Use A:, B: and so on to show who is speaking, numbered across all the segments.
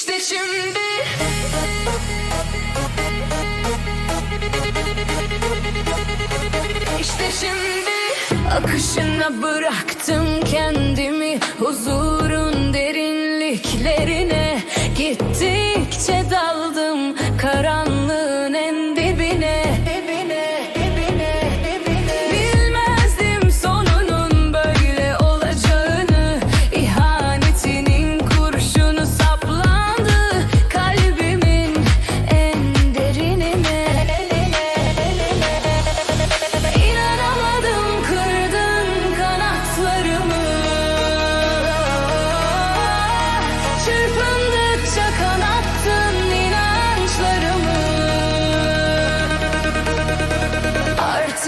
A: İşte şimdi. İşte şimdi. Akışına bıraktım kendimi huzurun derinliklerine gittikçe daha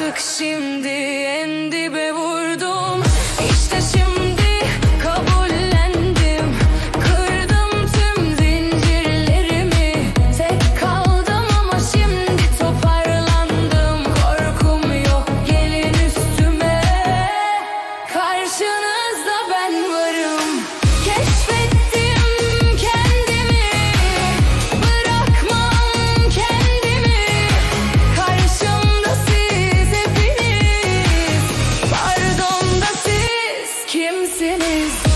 A: Artık şimdi en dibe vurdum. İşte şimdi kabullendim. Kırdım tüm zincirlerimi. Tek kaldım ama şimdi toparlandım. Korkum yok gelin üstüme. Karşınızda misiniz?